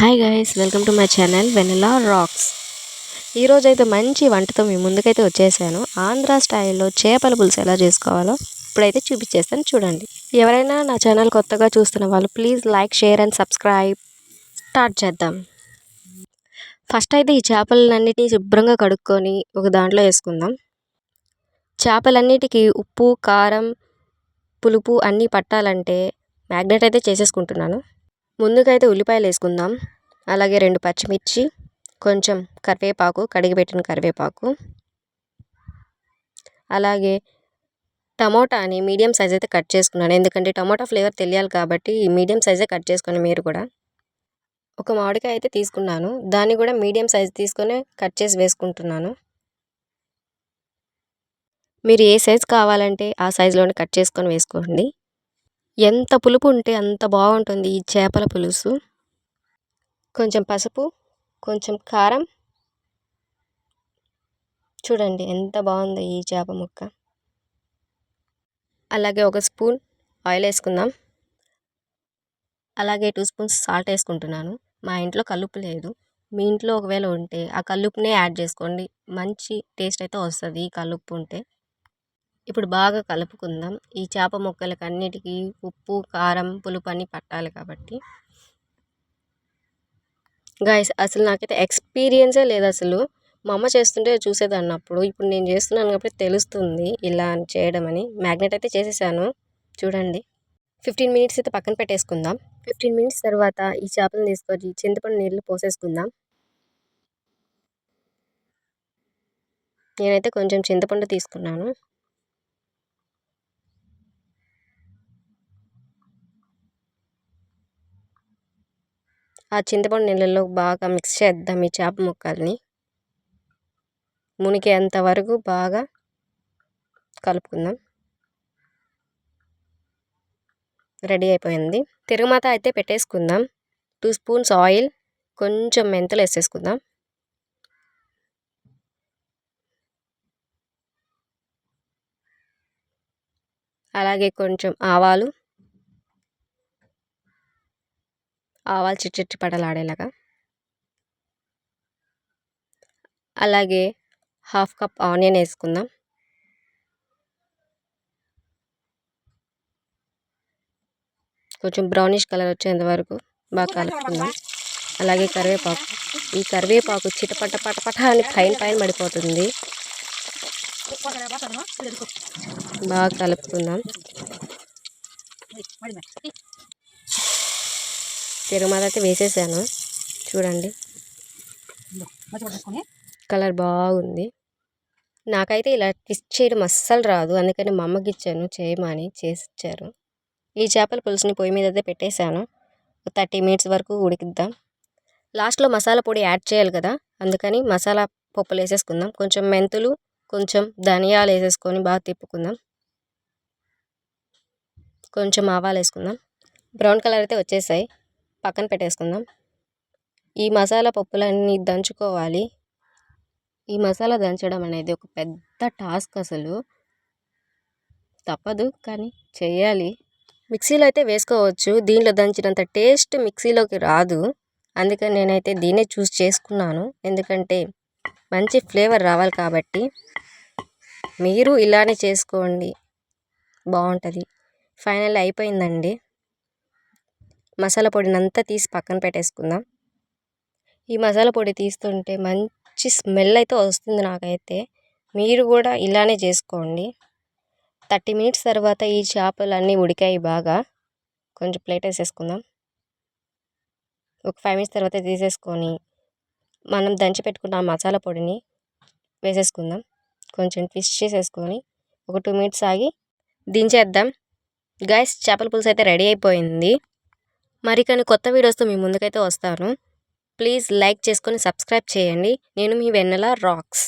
Hi guys welcome to my channel Vanilla Rocks ఈరోజు అయితే మంచి వంటతో మీ ముందుకైతే వచ్చేసాను. ఆంధ్ర స్టైల్లో చేపల పులుసు ఎలా చేసుకోవాలో ఇప్పుడైతే చూపించేస్తాను చూడండి. ఎవరైనా నా ఛానల్ కొత్తగా చూస్తున్న వాళ్ళు please like share and subscribe start చేద్దాం. ఫస్ట్ అయితే ఈ చేపలన్నిటినీ శుభ్రంగా కడుక్కొని ఒక దాంట్లో వేసుకుందాం. చేపలన్నిటికీ ఉప్పు కారం పులుపు అన్నీ పట్టాలంటే మ్యాగ్నెట్ అయితే చేసేసుకుంటున్నాను. ముందుగా అయితే ఉల్లిపాయలు వేసుకుందాం. అలాగే రెండు పచ్చిమిర్చి కొంచెం కరివేపాకు కడిగిపెట్టిన కరివేపాకు. అలాగే టమోటాని మీడియం సైజ్ అయితే కట్ చేసుకున్నాను. ఎందుకంటే టమోటా ఫ్లేవర్ తెలియాలి కాబట్టి మీడియం సైజే కట్ చేసుకుని మీరు కూడా. ఒక మామిడికాయ అయితే తీసుకున్నాను. దాన్ని కూడా మీడియం సైజ్ తీసుకొని కట్ చేసి వేసుకుంటున్నాను. మీరు ఏ సైజ్ కావాలంటే ఆ సైజులోనే కట్ చేసుకొని వేసుకోండి. ఎంత పులుపు ఉంటే అంత బాగుంటుంది ఈ చేపల పులుసు. కొంచెం పసుపు కొంచెం కారం. చూడండి ఎంత బాగుందో ఈ చేప ముక్క. అలాగే ఒక స్పూన్ ఆయిల్ వేసుకుందాం. అలాగే టూ స్పూన్స్ సాల్ట్ వేసుకుంటున్నాను. మా ఇంట్లో కలుపు లేదు. మీ ఇంట్లో ఒకవేళ ఉంటే ఆ కల్లుప్పునే యాడ్ చేసుకోండి. మంచి టేస్ట్ అయితే వస్తుంది ఈ కల్లుప్పు ఉంటే. ఇప్పుడు బాగా కలుపుకుందాం. ఈ చేప ముక్కలకు అన్నిటికీ ఉప్పు కారం పులుపు అన్నీ పట్టాలి కాబట్టి. గాయస్ అసలు నాకైతే ఎక్స్పీరియన్సే లేదు అసలు. మా అమ్మ చేస్తుంటే చూసేదాన్ని అప్పుడు ఇప్పుడు నేను చేస్తున్నాను కాబట్టి తెలుస్తుంది ఇలా చేయడం అని. మ్యాగ్నెట్ అయితే చేసేసాను. చూడండి. ఫిఫ్టీన్ మినిట్స్ అయితే పక్కన పెట్టేసుకుందాం. ఫిఫ్టీన్ మినిట్స్ తర్వాత ఈ చేపలను తీసుకొని చింతపండు నీళ్ళు పోసేసుకుందాం. నేనైతే కొంచెం చింతపండు తీసుకున్నాను. ఆ చింతపండు నీళ్ళల్లో బాగా మిక్స్ చేద్దాం ఈ చేప ముక్కల్ని. మునిగేంత వరకు బాగా కలుపుకుందాం. రెడీ అయిపోయింది. తిరుగుమాత అయితే పెట్టేసుకుందాం. టూ స్పూన్స్ ఆయిల్ కొంచెం మెంతులు వేసేసుకుందాం. అలాగే కొంచెం ఆవాలు ఆవాలు చిట్టి పడలాడేలాగా. అలాగే హాఫ్ కప్ ఆనియన్ వేసుకుందాం. కొంచెం బ్రౌనిష్ కలర్ వచ్చేంత వరకు బాగా కలుపుకుందాం. అలాగే కరివేపాకు. ఈ కరివేపాకు చిటపట పటపట అని పైన పైన పడిపోతుంది. బాగా కలుపుకుందాం. తిరుమల అయితే వేసేసాను. చూడండి. కలర్ బాగుంది. నాకైతే ఇలా ట్విస్ట్ చేయడం అస్సలు రాదు. అందుకని మా అమ్మకి ఇచ్చాను. చేయమని చేసి ఇచ్చారు. ఈ చేపల పులుసుని పొయ్యి మీద అయితే పెట్టేశాను థర్టీ మినిట్స్ వరకు ఉడికిద్దాం. లాస్ట్లో మసాలా పొడి యాడ్ చేయాలి కదా. అందుకని మసాలా పప్పులు వేసేసుకుందాం. కొంచెం మెంతులు కొంచెం ధనియాలు వేసేసుకొని బాగా తిప్పుకుందాం. కొంచెం ఆవాలు వేసుకుందాం. బ్రౌన్ కలర్ అయితే వచ్చేసాయి. పక్కన పెట్టేసుకుందాం. ఈ మసాలా పప్పులన్నీ దంచుకోవాలి. ఈ మసాలా దంచడం అనేది ఒక పెద్ద టాస్క్ అసలు. తప్పదు కానీ చేయాలి. మిక్సీలో అయితే వేసుకోవచ్చు. దీనిలో దంచినంత టేస్ట్ మిక్సీలోకి రాదు. అందుకని నేనైతే దీన్నే చూస్ చేసుకున్నాను. ఎందుకంటే మంచి ఫ్లేవర్ రావాలి కాబట్టి. మీరు ఇలానే చేసుకోండి. బాగుంటుంది ఫైనల్ అయిపోయిందండి. మసాలా పొడిని అంతా తీసి పక్కన పెట్టేసుకుందాం. ఈ మసాలా పొడి తీస్తుంటే మంచి స్మెల్ అయితే వస్తుంది నాకైతే. మీరు కూడా ఇలానే చేసుకోండి. థర్టీ మినిట్స్ తర్వాత ఈ చేపలు అన్నీ ఉడికాయి బాగా. కొంచెం ప్లేట్ వేసేసుకుందాం. ఒక ఫైవ్ మినిట్స్ తర్వాత తీసేసుకొని మనం దంచి పెట్టుకున్న మసాలా పొడిని వేసేసుకుందాం. కొంచెం ట్విస్ట్ చేసేసుకొని ఒక టూ మినిట్స్ ఆగి దించేద్దాం. గాయస్ చేపల పులుసు అయితే రెడీ అయిపోయింది. మరి కానీ కొత్త వీడియోస్తో మీ ముందుకైతే వస్తాను. ప్లీజ్ లైక్ చేసుకొని సబ్స్క్రైబ్ చేయండి. నేను మీ వెన్నెల రాక్స్.